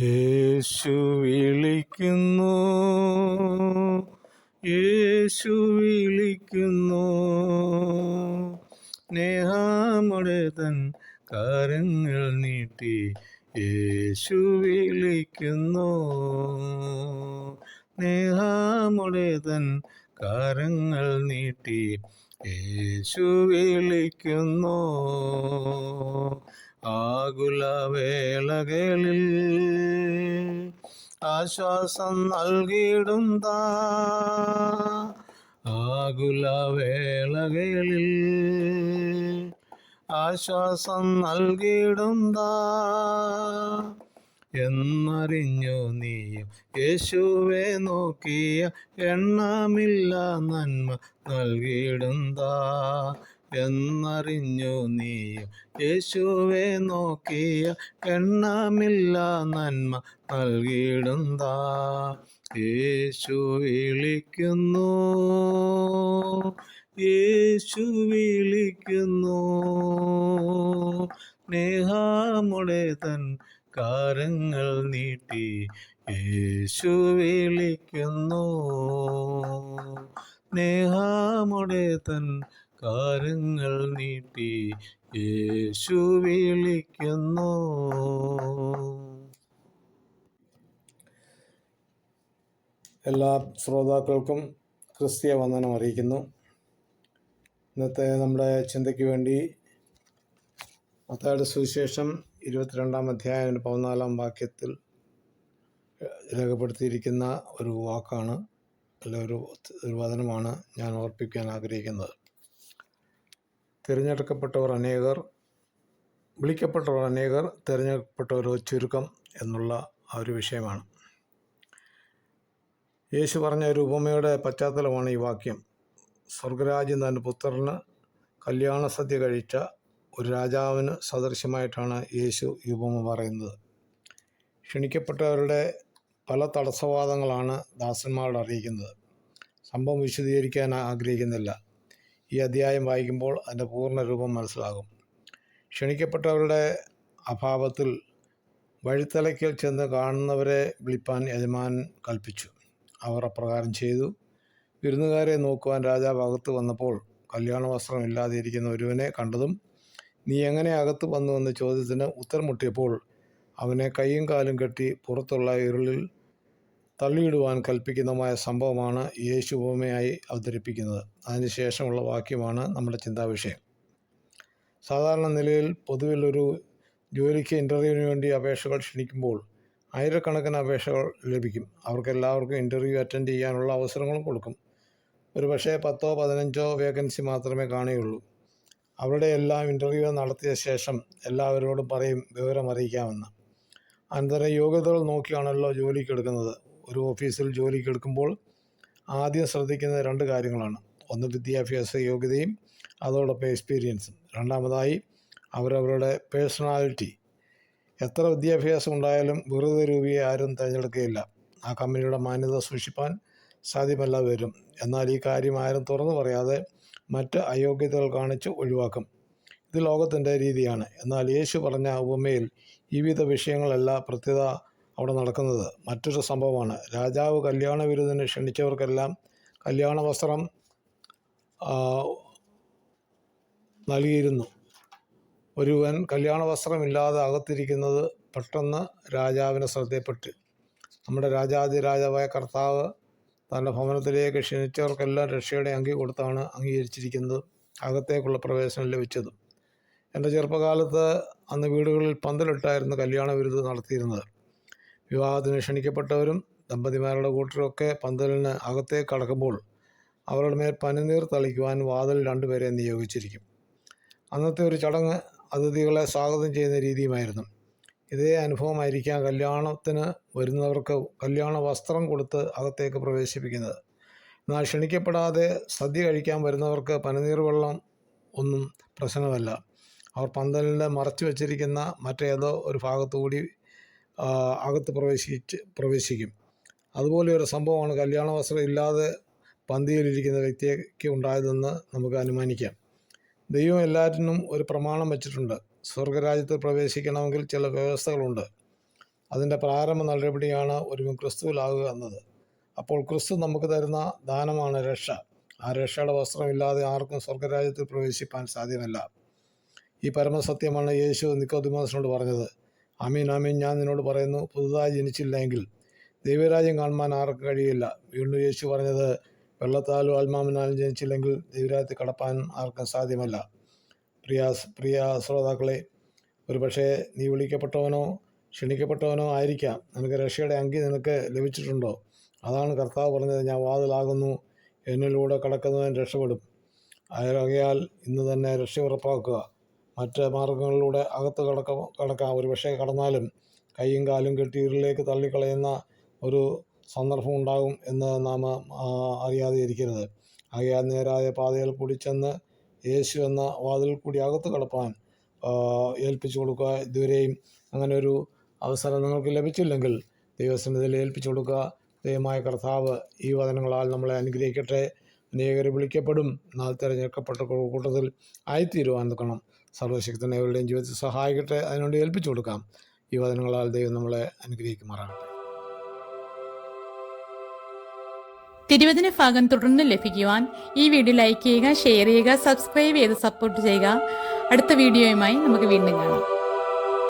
യേശു വിളിക്കുന്നു. യേശു വിളിക്കുന്നു. നേഹാമുടെ തൻ കാരങ്ങൾ നീട്ടി യേശു വിളിക്കുന്നു. നേഹാമുടെ തൻ കാരങ്ങൾ നീട്ടി യേശു വിളിക്കുന്നു. ആകുലവേളകളിൽ ആശ്വാസം നൽകിയിടും ആകുലവേളകളിൽ ആശ്വാസം നൽകിയിടും എന്നറിഞ്ഞു നീയും യേശുവെ നോക്കിയ എണ്ണമില്ല നന്മ നൽകിയിടുന്താ എന്നറിഞ്ഞു നീയും. യേശുവെ നോക്കിയ എണ്ണമില്ല നന്മ നൽകിയിടുന്താ യേശു വിളിക്കുന്നു. യേശു വിളിക്കുന്നു. നേഹാമുടെ തൻ കാരങ്ങൾ നീട്ടി യേശു വിളിക്കുന്നു. നേഹാമുടെ തൻ കാരങ്ങൾ നീട്ടി യേശു വിളിക്കുന്നു. എല്ലാ ശ്രോതാക്കൾക്കും ക്രിസ്തീയ വന്ദനം അറിയിക്കുന്നു. ഇന്നത്തെ നമ്മുടെ ചിന്തയ്ക്ക് വേണ്ടി മത്തയുടെ സുവിശേഷം ഇരുപത്തിരണ്ടാം അധ്യായം പതിനാലാം വാക്യത്തിൽ രേഖപ്പെടുത്തിയിരിക്കുന്ന ഒരു വാക്കാണ് അല്ല ഒരു ഒരു വചനമാണ് ഞാൻ ഓർപ്പിക്കാൻ ആഗ്രഹിക്കുന്നത്. തിരഞ്ഞെടുക്കപ്പെട്ടവർ അനേകർ വിളിക്കപ്പെട്ടവർ അനേകർ തിരഞ്ഞെടുക്കപ്പെട്ടവരോ ചുരുക്കം എന്നുള്ള ആ ഒരു വിഷയമാണ്. യേശു പറഞ്ഞ ഒരു ഉപമയുടെ പശ്ചാത്തലമാണ് ഈ വാക്യം. സ്വർഗരാജ്യം തന്റെ പുത്രന് കല്യാണ സദ്യ കഴിച്ച ഒരു രാജാവിന് സദൃശ്യമായിട്ടാണ് യേശു ഈ ഉപമ പറയുന്നത്. ക്ഷണിക്കപ്പെട്ടവരുടെ പല തടസ്സവാദങ്ങളാണ് ദാസന്മാരോട് അറിയിക്കുന്നത്. സംഭവം വിശദീകരിക്കാൻ ആഗ്രഹിക്കുന്നില്ല. ഈ അധ്യായം വായിക്കുമ്പോൾ അതിന്റെ പൂർണ രൂപം മനസ്സിലാകും. ക്ഷണിക്കപ്പെട്ടവരുടെ അഭാവത്തിൽ വഴിത്തലയ്ക്കൽ ചെന്ന് കാണുന്നവരെ വിളിപ്പാൻ യജമാൻ കൽപ്പിച്ചു. അവർ അപ്രകാരം ചെയ്തു. വിരുന്നുകാരെ നോക്കുവാൻ രാജാവ് അകത്ത് വന്നപ്പോൾ കല്യാണ വസ്ത്രം ഇല്ലാതെ ഇരിക്കുന്ന ഒരുവനെ കണ്ടതും നീ എങ്ങനെ അകത്ത് വന്നു? എന്ന ചോദ്യത്തിന് ഉത്തരം മുട്ടിയപ്പോൾ അവനെ കൈയും കാലും കെട്ടി പുറത്തുള്ള ഇരുളിൽ തള്ളിയിടുവാൻ കൽപ്പിക്കുന്നതുമായ സംഭവമാണ് യേശു ഉപമയായി അവതരിപ്പിക്കുന്നത്. അതിനുശേഷമുള്ള വാക്യമാണ് നമ്മുടെ ചിന്താവിഷയം. സാധാരണ നിലയിൽ പൊതുവിൽ ഒരു ജോലിക്ക് ഇന്റർവ്യൂവിന് വേണ്ടി അപേക്ഷകൾ ക്ഷണിക്കുമ്പോൾ ആയിരക്കണക്കിന് അപേക്ഷകൾ ലഭിക്കും. അവർക്കെല്ലാവർക്കും ഇന്റർവ്യൂ അറ്റൻഡ് ചെയ്യാനുള്ള അവസരങ്ങളും കൊടുക്കും. ഒരു പക്ഷേ പത്തോ പതിനഞ്ചോ വേക്കൻസി മാത്രമേ കാണുകയുള്ളൂ. അവരുടെ എല്ലാം ഇന്റർവ്യൂ നടത്തിയ ശേഷം എല്ലാവരോടും പറയും വിവരം അറിയിക്കാമെന്ന് അനന്തരം യോഗ്യതകൾ നോക്കിയാണല്ലോ ജോലിക്ക് എടുക്കുന്നത്. ഒരു ഓഫീസിൽ ജോലിക്ക് എടുക്കുമ്പോൾ ആദ്യം ശ്രദ്ധിക്കുന്ന രണ്ട് കാര്യങ്ങളാണ്. ഒന്ന് വിദ്യാഭ്യാസ യോഗ്യതയും അതോടൊപ്പം എക്സ്പീരിയൻസും. രണ്ടാമതായി അവരവരുടെ പേഴ്സണാലിറ്റി. എത്ര വിദ്യാഭ്യാസം ഉണ്ടായാലും വെറുതെ രൂപയെ ആരും തിരഞ്ഞെടുക്കുകയില്ല. ആ കമ്പനിയുടെ മാന്യത സൂക്ഷിപ്പാൻ സാധ്യമല്ല വരും. എന്നാൽ ഈ കാര്യം ആരും തുറന്നു പറയാതെ മറ്റ് അയോഗ്യതകൾ കാണിച്ച് ഒഴിവാക്കും. ഇത് ലോകത്തിന്റെ രീതിയാണ്. എന്നാൽ യേശു പറഞ്ഞ ഉപമയിൽ ഈ വിധ വിഷയങ്ങളല്ല പ്രത്യേക അവിടെ നടക്കുന്നത്. മറ്റൊരു സംഭവമാണ്. രാജാവ് കല്യാണ വിരുന്നിന് ക്ഷണിച്ചവർക്കെല്ലാം കല്യാണ വസ്ത്രം നൽകിയിരുന്നു. ഒരുവൻ കല്യാണ വസ്ത്രമില്ലാതെ അകത്തിരിക്കുന്നത് പെട്ടെന്ന് രാജാവിനെ ശ്രദ്ധയപ്പെട്ടു നമ്മുടെ രാജാതി രാജാവായ കർത്താവ് തന്റെ ഭവനത്തിലേക്ക് ക്ഷണിച്ചവർക്കെല്ലാം രക്ഷയുടെ അങ്കി കൊടുത്താണ് അംഗീകരിച്ചിരിക്കുന്നത്. അകത്തേക്കുള്ള പ്രവേശനം ലഭിച്ചത്. എന്റെ ചെറുപ്പകാലത്ത് അന്ന് വീടുകളിൽ പന്തലിട്ടായിരുന്നു കല്യാണ വിരുദ്ധ നടത്തിയിരുന്നത്. വിവാഹത്തിന് ക്ഷണിക്കപ്പെട്ടവരും ദമ്പതിമാരുടെ കൂട്ടരൊക്കെ പന്തലിന് അകത്തേക്ക് കടക്കുമ്പോൾ അവരുടെ മേൽ പനിനീർ തളിക്കുവാൻ വാതിൽ രണ്ടുപേരെ നിയോഗിച്ചിരിക്കും. അന്നത്തെ ഒരു ചടങ്ങ് അതിഥികളെ സ്വാഗതം ചെയ്യുന്ന രീതിയുമായിരുന്നു. ഇതേ അനുഭവമായിരിക്കാം കല്യാണത്തിന് വരുന്നവർക്ക് കല്യാണ വസ്ത്രം കൊടുത്ത് അകത്തേക്ക് പ്രവേശിപ്പിക്കുന്നത്. എന്നാൽ ക്ഷണിക്കപ്പെടാതെ സദ്യ കഴിക്കാൻ വരുന്നവർക്ക് പനിനീർ വെള്ളം ഒന്നും പ്രശ്നമല്ല. അവർ പന്തലിന്റെ മറച്ചു വച്ചിരിക്കുന്ന മറ്റേതോ ഒരു ഭാഗത്തുകൂടി അകത്ത് പ്രവേശിച്ച് പ്രവേശിക്കും. അതുപോലെ ഒരു സംഭവമാണ് കല്യാണ വസ്ത്രം ഇല്ലാതെ പന്തിയിലിരിക്കുന്ന വ്യക്തിക്ക് ഉണ്ടായതെന്ന് നമുക്ക് അനുമാനിക്കാം. ദൈവം എല്ലാറ്റിനും ഒരു പ്രമാണം വച്ചിട്ടുണ്ട്. സ്വർഗരാജ്യത്തിൽ പ്രവേശിക്കണമെങ്കിൽ ചില വ്യവസ്ഥകളുണ്ട്. അതിന്റെ പ്രാരംഭ നടപടിയാണ് ഒരു ക്രിസ്തുവിലാകുക എന്നത്. അപ്പോൾ ക്രിസ്തു നമുക്ക് തരുന്ന ദാനമാണ് രക്ഷ. ആ രക്ഷയുടെ വസ്ത്രമില്ലാതെ ആർക്കും സ്വർഗരാജ്യത്തിൽ പ്രവേശിപ്പാൻ സാധ്യമല്ല. ഈ പരമസത്യമാണ് യേശു നിക്കോദിമാസിനോട് പറഞ്ഞത്. അമീൻ അമീൻ ഞാൻ നിന്നോട് പറയുന്നു പുതുതായി ജനിച്ചില്ലെങ്കിൽ ദൈവരാജ്യം കാണുവാൻ ആർക്കും കഴിയില്ല. വീണ്ടും യേശു പറഞ്ഞത് വെള്ളത്താലും ആത്മാവിനാലും ജനിച്ചില്ലെങ്കിൽ ദൈവരാജ്യത്തിൽ കടപ്പാൻ ആർക്കും സാധ്യമല്ല. പ്രിയ പ്രിയ ശ്രോതാക്കളെ ഒരു പക്ഷേ നീ വിളിക്കപ്പെട്ടവനോ ക്ഷണിക്കപ്പെട്ടവനോ ആയിരിക്കാം. നിനക്ക് രക്ഷയുടെ അങ്കി നിനക്ക് ലഭിച്ചിട്ടുണ്ടോ? അതാണ് കർത്താവ് പറഞ്ഞത് ഞാൻ വാതിലാകുന്നു എന്നിലൂടെ കടക്കുന്നവൻ രക്ഷപ്പെടും. ആകയാൽ ഇന്ന് തന്നെ രക്ഷ ഉറപ്പാക്കുക. മറ്റ് മാർഗങ്ങളിലൂടെ അകത്ത് കടക്ക ഒരു പക്ഷേ കടന്നാലും കൈയും കാലും കെട്ടി ഇരുളിലേക്ക് തള്ളിക്കളയുന്ന ഒരു സന്ദർഭം ഉണ്ടാകും എന്ന് നാം അറിയാതെ ഇരിക്കരുത്. ആകയാൽ നേരായ പാതയിൽ കൂടി ചെന്ന് യേശു എന്ന വാതിൽ കൂടി അകത്ത് കടപ്പാൻ ഏൽപ്പിച്ചു കൊടുക്കുക ഇതുവരെയും അങ്ങനെ ഒരു അവസരം നിങ്ങൾക്ക് ലഭിച്ചില്ലെങ്കിൽ ദൈവസന്നിധിയിൽ ഏൽപ്പിച്ചു കൊടുക്കുക. ദൈവമായ കർത്താവ് ഈ വചനങ്ങളാൽ നമ്മളെ അനുഗ്രഹിക്കട്ടെ. അനേകർ വിളിക്കപ്പെടും. നാൾ തിരഞ്ഞെടുക്കപ്പെട്ട കൂട്ടത്തിൽ ആയിത്തീരുവാൻ നിൽക്കണം. സർവശക്തനവരുടെയും ജീവിതത്തിൽ സഹായിക്കട്ടെ. അതിനുവേണ്ടി ഏൽപ്പിച്ചു കൊടുക്കാം. ഈ വചനങ്ങളാൽ ദൈവം നമ്മളെ അനുഗ്രഹിക്കുമാറാകട്ടെ. തിരുവചന ഭാഗം തുടർന്ന് ലഭിക്കുവാൻ ഈ വീഡിയോ ലൈക്ക് ചെയ്യുക ഷെയർ ചെയ്യുക സബ്സ്ക്രൈബ് ചെയ്ത് സപ്പോർട്ട് ചെയ്യുക. അടുത്ത വീഡിയോയുമായി നമുക്ക് വീണ്ടും കാണാം.